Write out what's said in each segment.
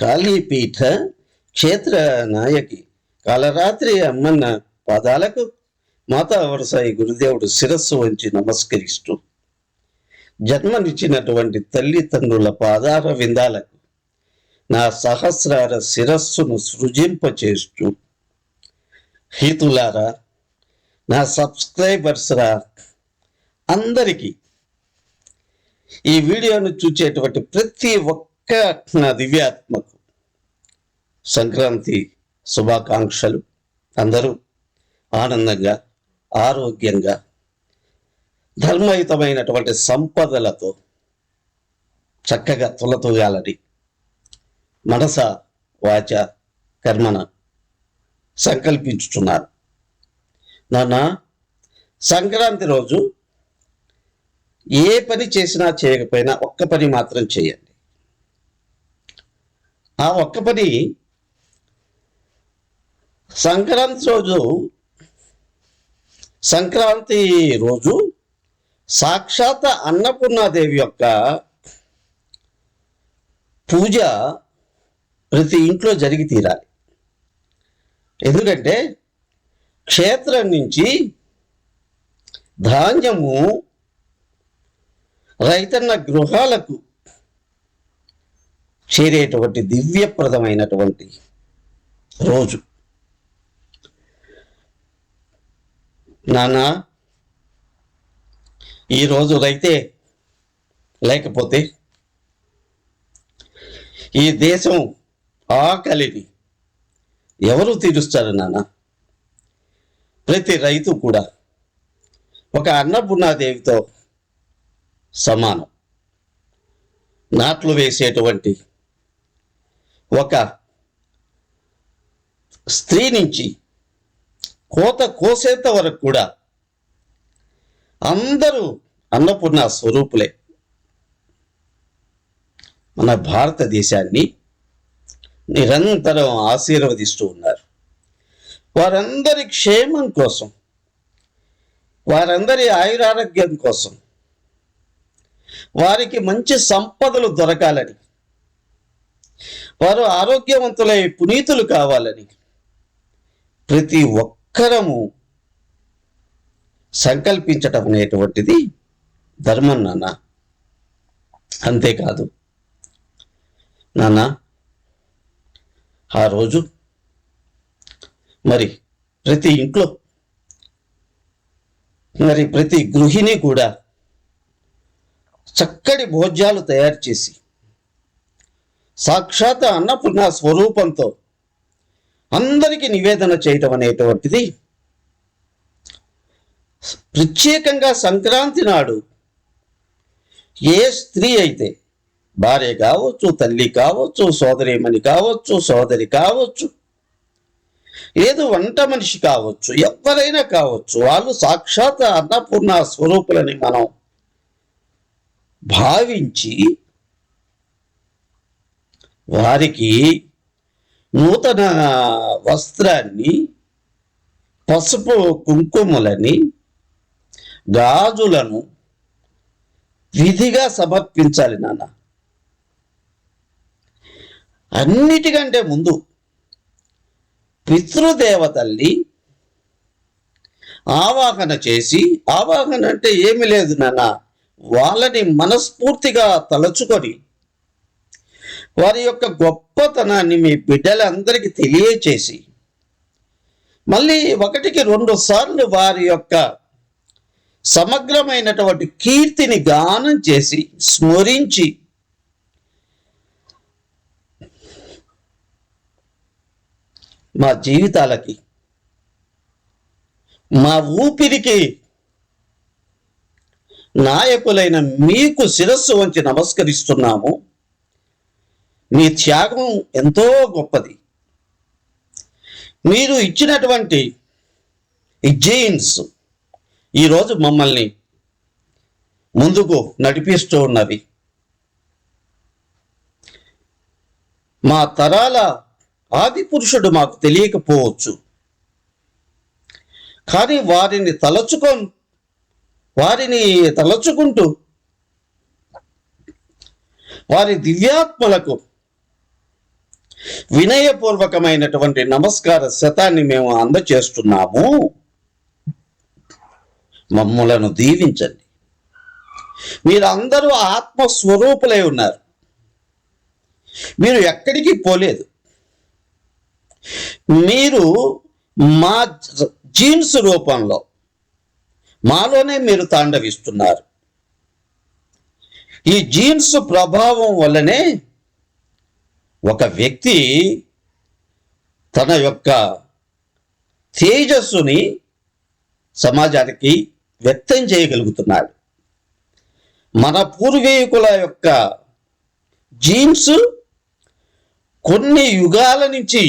కాళీపీఠ క్షేత్ర నాయకి. కాలరాత్రి అమ్మన్న పాదాలకు మాతా వరసాయి గురుదేవుడు శిరస్సు వంచి నమస్కరిస్తూ జన్మనిచ్చినటువంటి తల్లిదండ్రుల పాదార విందాలకు నా సహస్రార శిరస్సును సృజింపచేస్తూ హీతులారా నా సబ్స్క్రైబర్స్రా అందరికీ ఈ వీడియోను చూచేటువంటి ప్రతి ఒక్క నా దివ్యాత్మకు సంక్రాంతి శుభాకాంక్షలు. అందరూ ఆనందంగా ఆరోగ్యంగా ధర్మయుతమైనటువంటి సంపదలతో చక్కగా తులతూగాలని మనస వాచ కర్మన సంకల్పించుచున్నారు. నాన్న సంక్రాంతి రోజు ఏ పని చేసినా చేయకపోయినా ఒక్క పని మాత్రం చేయండి. ఆ ఒక్క పని సంక్రాంతి రోజు సంక్రాంతి రోజు సాక్షాత్ అన్నపూర్ణాదేవి యొక్క పూజ ప్రతి ఇంట్లో జరిగి తీరాలి. ఎందుకంటే క్షేత్రం నుంచి ధాన్యము రైతన్న గృహాలకు చేరేటువంటి దివ్యప్రదమైనటువంటి రోజు. నానా రోజు రైతే లేకపోతే ఈ దేశం ఆకలిని ఎవరు తీరుస్తారు నాన్న? ప్రతి రైతు కూడా ఒక అన్నపూర్ణాదేవితో సమానం. నాట్లు వేసేటువంటి ఒక స్త్రీ నుంచి కోత కోసేంత వరకు కూడా అందరూ అన్నపూర్ణ స్వరూపులే. మన భారతదేశాన్ని నిరంతరం ఆశీర్వదిస్తూ ఉన్నారు. వారందరి క్షేమం కోసం వారందరి ఆయురారోగ్యం కోసం వారికి మంచి సంపదలు దొరకాలని వారు ఆరోగ్యవంతులై పునీతులు కావాలని ప్రతి ఒక్కరము సంకల్పించటం అనేటువంటిది ధర్మం నాన్న. అంతేకాదు. నాన్న ఆ రోజు మరి ప్రతి ఇంట్లో మరి ప్రతి గృహిణి కూడా చక్కటి భోజ్యాలు తయారు చేసి సాక్షాత్ అన్నపూర్ణ స్వరూపంతో అందరికీ నివేదన చేయటం అనేటువంటిది ప్రత్యేకంగా సంక్రాంతి నాడు ఏ స్త్రీ అయితే భార్య కావచ్చు తల్లి కావచ్చు సోదరిమణి కావచ్చు సోదరి కావచ్చు ఏదో వంట మనిషి కావచ్చు ఎవరైనా కావచ్చు వాళ్ళు సాక్షాత్ అన్నపూర్ణ స్వరూపులని మనం భావించి వారికి నూతన వస్త్రాన్ని పసుపు కుంకుమలని గాజులను విధిగా సమర్పించాలి నాన్న. అన్నిటికంటే ముందు పితృదేవతల్ని ఆవాహన చేసి ఆవాహన అంటే ఏమి లేదు నాన్న వాళ్ళని మనస్ఫూర్తిగా తలచుకొని వారి యొక్క గొప్పతనాన్ని మీ బిడ్డలందరికీ తెలియచేసి మళ్ళీ ఒకటికి రెండు సార్లు వారి యొక్క సమగ్రమైనటువంటి కీర్తిని గానం చేసి స్మరించి మా జీవితాలకి మా ఊపిరికి నాయకులైన మీకు శిరస్సు వంచి నమస్కరిస్తున్నాము. మీ త్యాగం ఎంతో గొప్పది. మీరు ఇచ్చినటువంటి ఈ జీన్స్ ఈరోజు మమ్మల్ని ముందుకు నడిపిస్తూ ఉన్నవి. మా తరాల ఆది పురుషుడు మాకు తెలియకపోవచ్చు. కానీ వారిని తలచుకో వారిని తలచుకుంటూ వారి దివ్యాత్మలకు వినయపూర్వకమైనటువంటి నమస్కార శతాన్ని మేము అందచేస్తున్నాము. మమ్ములను దీవించండి. మీరందరూ ఆత్మస్వరూపులై ఉన్నారు. మీరు ఎక్కడికి పోలేదు. మీరు మా జీన్స్ రూపంలో మాలోనే మీరు తాండవిస్తున్నారు. ఈ జీన్స్ ప్రభావం వల్లనే ఒక వ్యక్తి తన యొక్క తేజస్సుని సమాజానికి వ్యక్తం చేయగలుగుతున్నాడు. మన పూర్వీకుల యొక్క జీన్స్ కొన్ని యుగాల నుంచి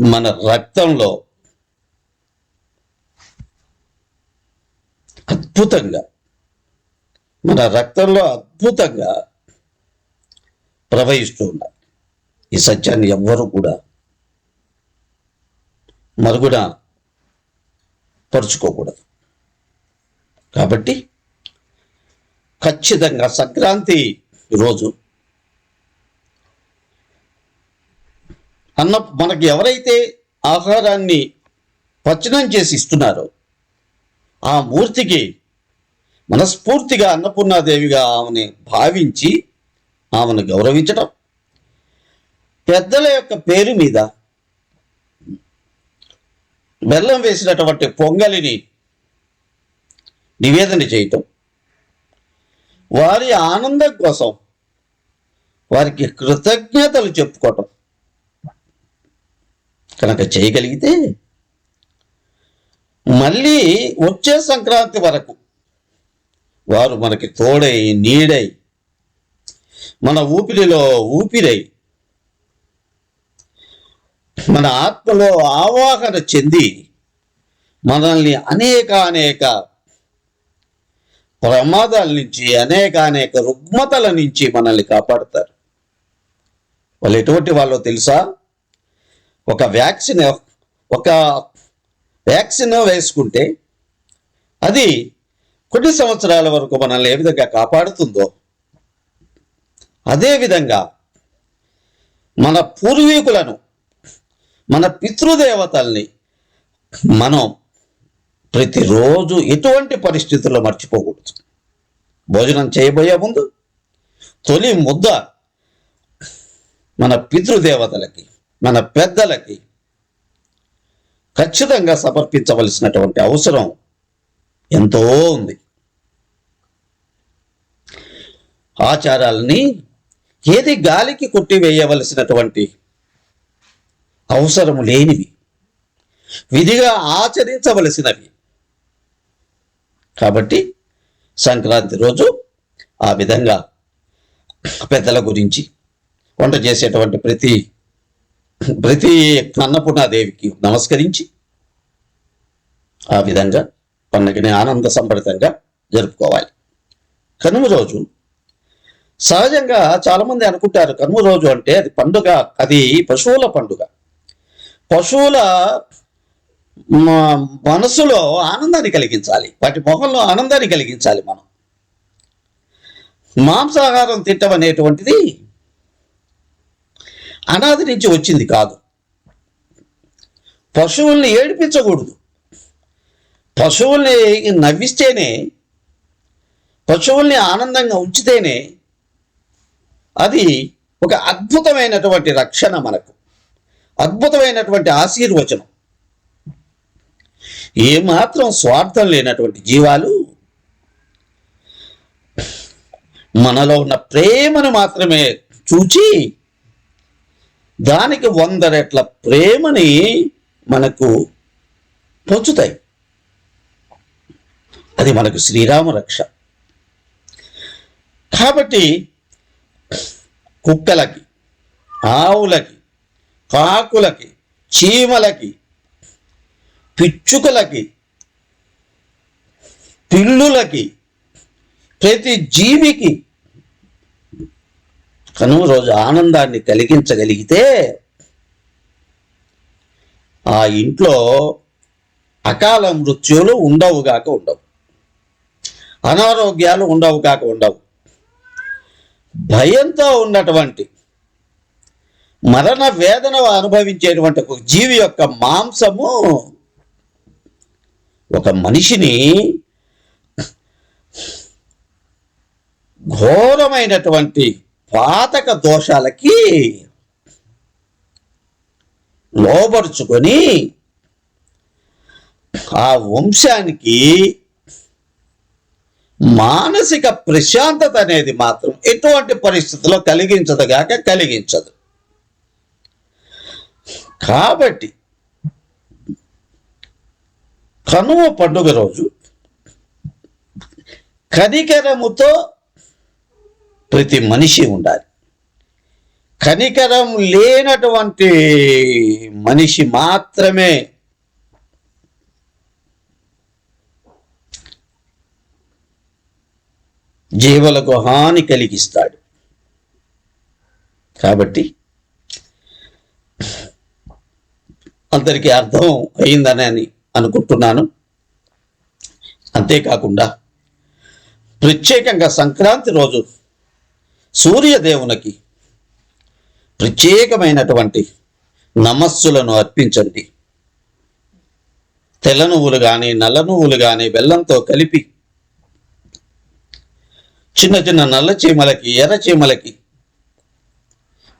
మన రక్తంలో అద్భుతంగా మన రక్తంలో అద్భుతంగా ప్రవహిస్తూ ఉండాలి. ఈ సత్యాన్ని ఎవ్వరూ కూడా మరుగున పరుచుకోకూడదు. కాబట్టి ఖచ్చితంగా సంక్రాంతి రోజు అన్న మనకి ఎవరైతే ఆహారాన్ని పచనం చేసి ఇస్తున్నారో ఆ మూర్తికి మనస్ఫూర్తిగా అన్నపూర్ణాదేవిగా ఆమెని భావించి ఆమెను గౌరవించడం పెద్దల యొక్క పేరు మీద బెల్లం వేసినటువంటి పొంగలిని నివేదన చేయటం. వారి ఆనందం కోసం వారికి కృతజ్ఞతలు చెప్పుకోవటం. కనుక చేయగలిగితే మళ్ళీ వచ్చే సంక్రాంతి వరకు వారు మనకి తోడై నీడై మన ఊపిరిలో ఊపిరై మన ఆత్మలో ఆవాహన చెంది మనల్ని అనేక అనేక ప్రమాదాల నుంచి అనేక అనేక రుగ్మతల నుంచి మనల్ని కాపాడుతారు. వాళ్ళు ఎటువంటి వాళ్ళో తెలుసా? ఒక వ్యాక్సిన్ ఒక వ్యాక్సిన్ వేసుకుంటే అది కొన్ని సంవత్సరాల వరకు మనల్ని ఏ విధంగా కాపాడుతుందో అదేవిధంగా మన పూర్వీకులను మన పితృదేవతల్ని మనం ప్రతిరోజు ఎటువంటి పరిస్థితుల్లో మర్చిపోకూడదు. భోజనం చేయబోయే ముందు తొలి ముద్ద మన పితృదేవతలకి మన పెద్దలకి ఖచ్చితంగా సమర్పించవలసినటువంటి అవసరం ఎంతో ఉంది. ఆచారాలని ఏది గాలికి కొట్టివేయవలసినటువంటి అవసరం లేనివి. విధిగా ఆచరించవలసినవి. కాబట్టి సంక్రాంతి రోజు ఆ విధంగా పెద్దల గురించి వంట చేసేటువంటి ప్రతి ప్రతి అన్నపూర్ణాదేవికి నమస్కరించి ఆ విధంగా పండుగని ఆనంద సంభరితంగా జరుపుకోవాలి. కనుమ రోజు సహజంగా చాలామంది అనుకుంటారు కనుమ రోజు అంటే అది పండుగ అది పశువుల పండుగ. పశువుల మనసులో ఆనందాన్ని కలిగించాలి వాటి మొహంలో ఆనందాన్ని కలిగించాలి మనం. మాంసాహారం తింటం అనేటువంటిది అనాది నుంచి వచ్చింది కాదు. పశువుల్ని ఏడిపించకూడదు. పశువుల్ని నవ్విస్తేనే పశువుల్ని ఆనందంగా ఉంచితేనే అది ఒక అద్భుతమైనటువంటి రక్షణ మనకు. అద్భుతమైనటువంటి ఆశీర్వచనం. ఏమాత్రం స్వార్థం లేనటువంటి జీవాలు మనలో ఉన్న ప్రేమను మాత్రమే చూచి దానికి వంద రెట్ల ప్రేమని మనకు పొంచుతాయి అది మనకు శ్రీరామ రక్ష. కాబట్టి కుక్కలకి ఆవులకి కాకులకి చీమలకి పిచ్చుకలకి పిల్లులకి ప్రతి జీవికి కనుమ రోజు ఆనందాన్ని కలిగించగలిగితే ఆ ఇంట్లో అకాల మృత్యులు ఉండవుగాక ఉండవు. అనారోగ్యాలు ఉండవు కాక ఉండవు. భయంతో ఉన్నటువంటి మరణ వేదన అనుభవించేటువంటి ఒక జీవి యొక్క మాంసము ఒక మనిషిని ఘోరమైనటువంటి పాతక దోషాలకి లోబరుచుకొని ఆ వంశానికి మానసిక ప్రశాంతత అనేది మాత్రం ఎటువంటి పరిస్థితుల్లో కలిగించదుగాక కలిగించదు. కాబట్టి కనుమ పండుగ రోజు కనికరముతో ప్రతి మనిషి ఉండాలి. కనికరం లేనటువంటి మనిషి మాత్రమే జీవులకు హాని కలిగిస్తాడు. కాబట్టి అందరికీ అర్థం అయిందని అనుకుంటున్నాను. అంతేకాకుండా ప్రత్యేకంగా సంక్రాంతి రోజు సూర్యదేవునికి ప్రత్యేకమైనటువంటి నమస్సులను అర్పించండి. తెల్ల నువ్వులు కానీ నల్ల నువ్వులు కానీ బెల్లంతో కలిపి చిన్న చిన్న నల్ల చీమలకి ఎర్ర చీమలకి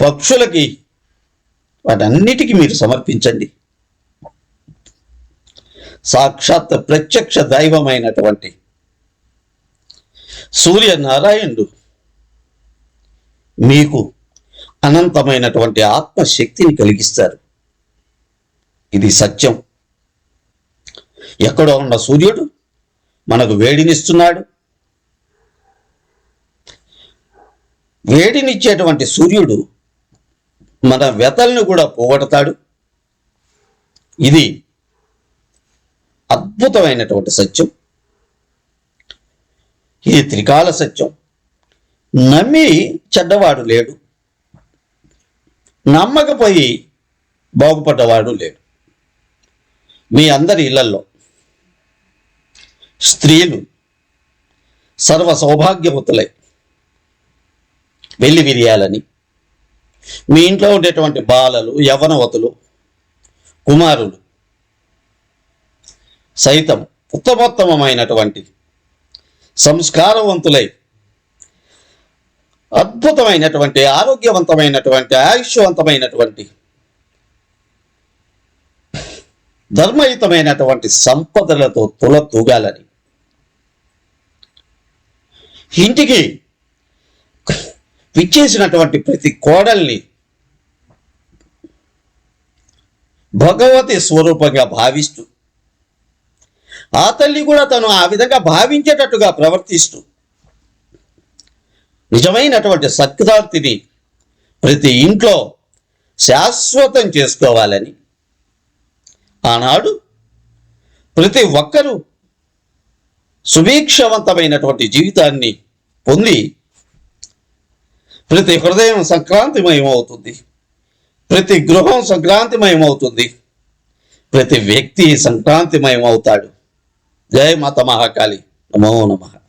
పక్షులకి వాటన్నిటికీ మీరు సమర్పించండి. సాక్షాత్ ప్రత్యక్ష దైవమైనటువంటి సూర్యనారాయణుడు మీకు అనంతమైనటువంటి ఆత్మశక్తిని కలిగిస్తారు ఇది సత్యం. ఎక్కడో ఉన్న సూర్యుడు మనకు వేడినిస్తున్నాడు. వేడినిచ్చేటువంటి సూర్యుడు మన వ్యతల్ని కూడా పోగొడతాడు. ఇది అద్భుతమైనటువంటి సత్యం. ఇది త్రికాల సత్యం. నమ్మి చెడ్డవాడు లేడు. నమ్మకపోయి బాగుపడ్డవాడు లేడు. మీ అందరి ఇళ్ళల్లో స్త్రీలు సర్వ సౌభాగ్యవతులై వెళ్ళి విరియాలని మీ ఇంట్లో ఉండేటువంటి బాలలు యవనవతులు కుమారులు సైతం ఉత్తమోత్తమమైనటువంటి సంస్కారవంతులై అద్భుతమైనటువంటి ఆరోగ్యవంతమైనటువంటి ఆయుష్యవంతమైనటువంటి ధర్మయుతమైనటువంటి సంపదలతో తుల తూగాలని. ఇంటికి విచ్చేసినటువంటి ప్రతి కోడల్ని భగవతి స్వరూపంగా భావిస్తూ ఆ తల్లి కూడా తను ఆ విధంగా భావించేటట్టుగా ప్రవర్తిస్తూ నిజమైనటువంటి సత్కృతార్థిని ప్రతి ఇంట్లో శాశ్వతం చేసుకోవాలని ఆనాడు ప్రతి ఒక్కరూ సుభీక్షవంతమైనటువంటి జీవితాన్ని పొంది ప్రతి హృదయం సంక్రాంతిమయం అవుతుంది. ప్రతి గృహం సంక్రాంతిమయం అవుతుంది. ప్రతి వ్యక్తి సంక్రాంతిమయం అవుతాడు. జయ మాత మహాకాళి. నమో నమః.